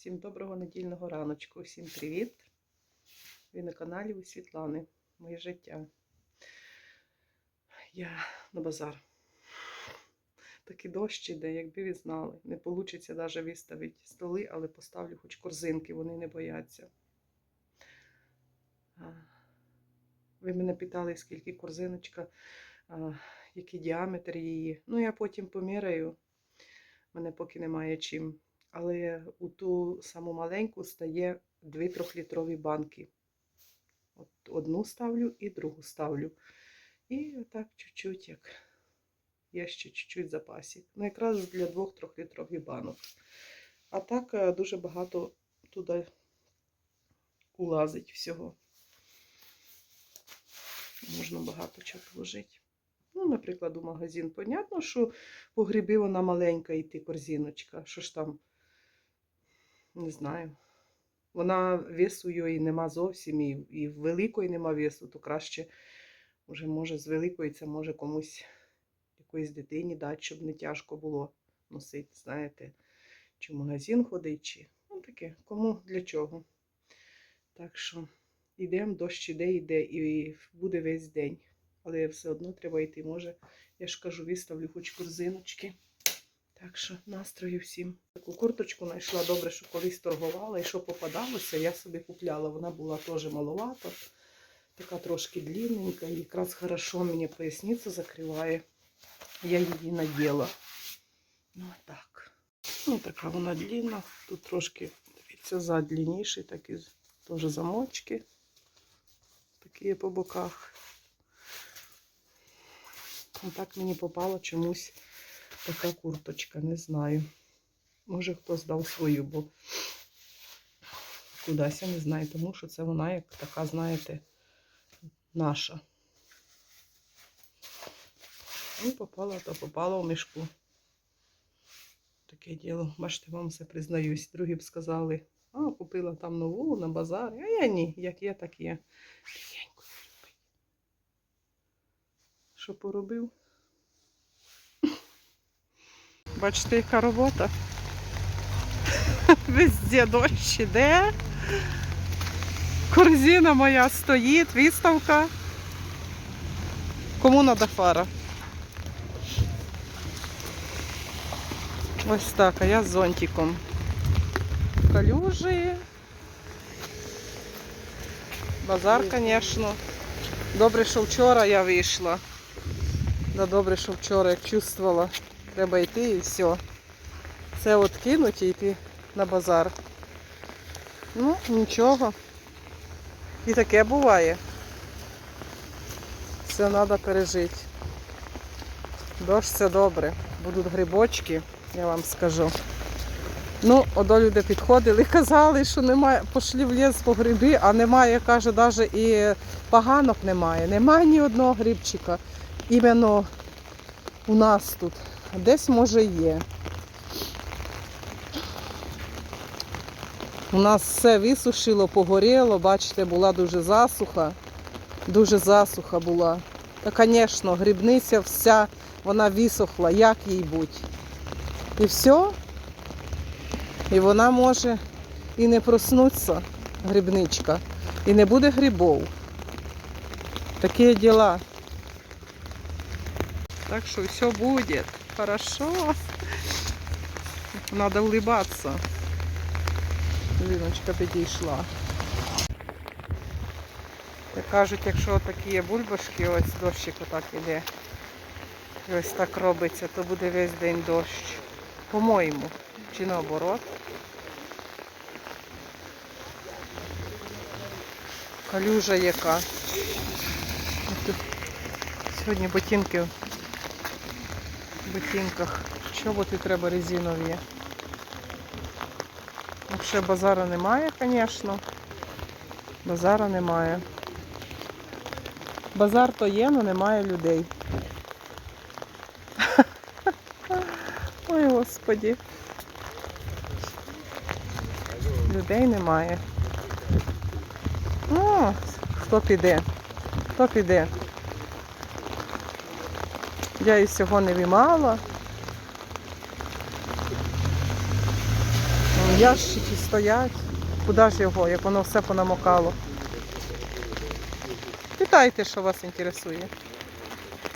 Всім доброго недільного раночку, всім привіт! Ви на каналі у Світлани. Моє життя. Я на базар. Такий дощ іде, якби ви знали. Не вийде навіть виставити столи, але поставлю хоч корзинки, вони не бояться. Ви мене питали, скільки корзиночка, який діаметр її. Ну, я потім поміряю. Мене поки немає чим. Але у ту саму маленьку стає дві трьохлітрові банки. От одну ставлю і другу ставлю. І отак чуть-чуть, як є ще чуть-чуть запасів. Ну, якраз для двох трьохлітрових банок. А так е, дуже багато туди улазить всього. Можна багато чого положити. Ну, наприклад, у магазин. Понятно, що по гриби вона маленька йти корзиночка. Що ж там, не знаю. Вона весу її нема зовсім, і, і великої нема весу, то краще, вже, може, з великої це може комусь якоїсь дитині дати, щоб не тяжко було носити, знаєте, чи в магазин ходить, чи ну таке, кому для чого. Так що йдемо, дощ іде, йде, і буде весь день. Але все одно треба йти. Може, я ж кажу, виставлю хоч корзиночки. Так що настрою всім. Таку курточку знайшла добре, що колись торгувала, і що попадалося, я собі купляла. Вона була теж маловата, така трошки длинненька, і якраз хорошо мені поясницю закриває. Я її наділа. Ну, так. Ну, така вона длинна. Тут трошки, дивіться, зад длинніший, такі теж замочки. Такі по боках. Ну, Так мені попала чомусь така курточка, не знаю. Може хтось дав свою, бо кудись я не знаю, тому що це вона як така, знаєте, наша. Ну, попала, то попала в мішку. Таке діло. Бачите, вам все признаюсь. Другі б сказали, а, купила там нову на базарі. А я ні, як є, так є. Тихенько. Що поробив? Бачите, яка робота. Везде дощ іде. Корзина моя стоїть, виставка. Кому надо фара? Ось так, а я з зонтиком. Калюжі. Базар, звісно. Добре, що вчора я вийшла. Да добре, що вчора як чувствувала. Треба йти і все. Все от кинуть і йти на базар. Ну, нічого. І таке буває. Все треба пережити. Дощ це добре. Будуть грибочки, я вам скажу. Ну, одо люди підходили, казали, що немає, пошли в ліс по гриби, а немає, каже, навіть і поганок немає. Немає ні одного грибчика. Іменно у нас тут. Десь може є. У нас все висушило, погоріло, бачите, була дуже засуха. Дуже засуха була. Та, звісно, грибниця вся, вона висохла, як їй будь. І все. І вона може і не проснутися, грибничка, і не буде грибов. Такі діла. Так что все будет хорошо. Надо улыбаться. Ліночка підійшла. Як кажуть, якщо такі є бульбашки, ось дощик отак іде. І ось так робиться, то буде весь день дощ. По-моєму. Чи наоборот. Калюжа яка. Сьогодні ботинки ботинках. Чоботи треба резинові. Взагалі базара немає, звісно. Базара немає. Базар то є, але немає людей. Ой, господі. Людей немає. Ну, хто піде? Хто піде? Я і всього не вимала. Ящики стоять. Куди ж його, як воно все понамокало? Питайте, що вас інтересує.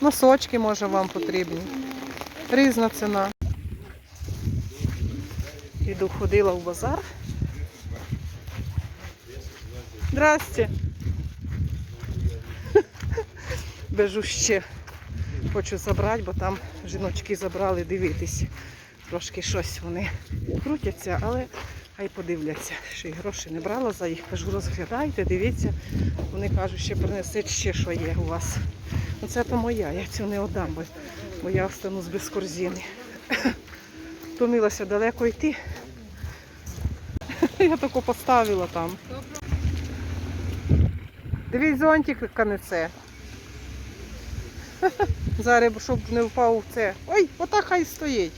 Носочки, може, вам потрібні. Різна ціна. Іду ходила в базар. Здрасте. Бежу ще. Хочу забрати, бо там жіночки забрали дивитись. Трошки щось вони крутяться, але хай подивляться. Ще й гроші не брала за їх. Кажу, розглядайте, дивіться. Вони кажуть, ще принесуть ще що є у вас. Ну це то моя, я цю не віддам, бо, бо я останусь без корзини. Втомилася далеко йти. Я тако поставила там. Дивіть, зонтик канеце. Зараз, щоб не впав в це. Ой, отак хай стоїть.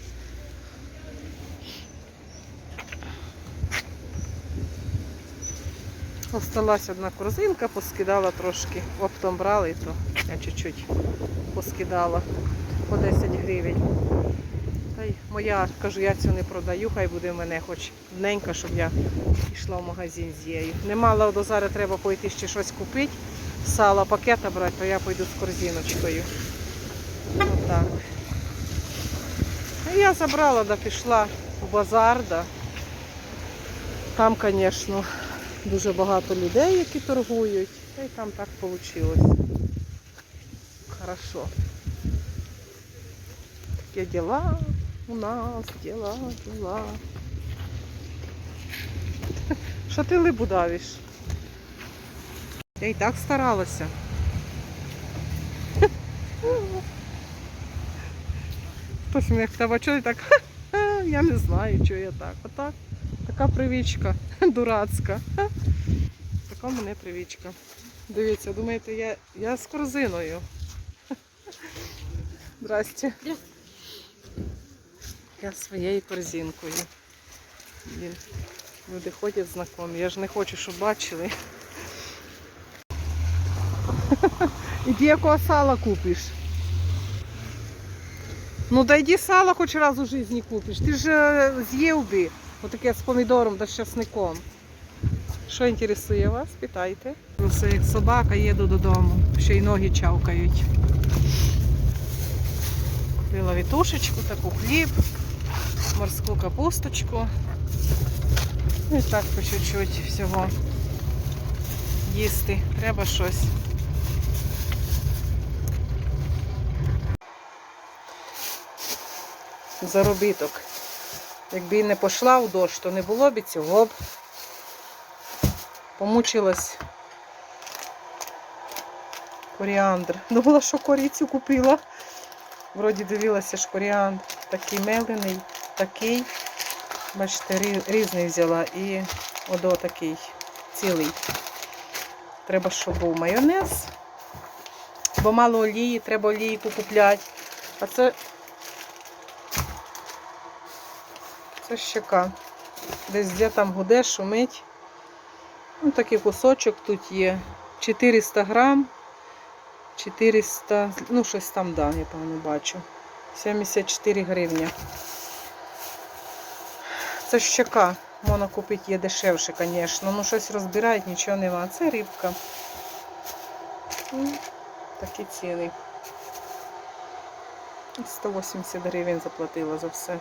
Осталась одна корзинка, поскидала трошки. Оптом брали, то я чуть-чуть поскидала по 10 гривень. Та й моя, кажу, я цю не продаю, хай буде в мене хоч дненька, щоб я йшла в магазин з її. Не мала до зараз треба пойти ще щось купити, сала, пакета брати, то я пойду з корзиночкою. Отак. А я забрала, да пішла в базар, да. Там, звісно, дуже багато людей, які торгують. Та й там так вийшло. Хорошо. Такі діла у нас, діла, діла. Що ти либу давиш? Я і так старалася. Хтось мене хтав, а так? Я не знаю, чого я так. Отак. Така привічка дурацька. Така в мене привічка. Дивіться, думаєте, я, я з корзиною. Здрасте. Я своєю корзинкою. Блін, люди ходять знайомі. Я ж не хочу, щоб бачили. Іди якого сала купиш. Ну да йди сало хоч раз у житті купиш. Ти ж е, з'їв би. Отаке з помідором та з часником. Що інтересує вас? Питайте. Все як собака, їду додому. Ще й ноги чавкають. Купила вітушечку, таку хліб, морську капусточку. Ну і так по чуть-чуть всього їсти. Треба щось. Заробіток. Якби не пішла в дощ, то не було б цього б. Помучилась коріандр. Думала, що корицю купила. Вроді дивилася ж коріандр. Такий мелений, такий. Бачите, різний взяла і одо такий цілий. Треба, щоб був майонез. Бо мало олії, треба олійку купляти. А це Це щека. Десь де там гуде, шумить. Ну, такий кусочок тут є. 400 грам. 400, ну щось там, да, я певно бачу. 74 гривні. Це щека. Можна купити є дешевше, звісно. Ну щось розбирають, нічого нема. Це рибка. Ну, Такі ціни. 180 гривень заплатила за все.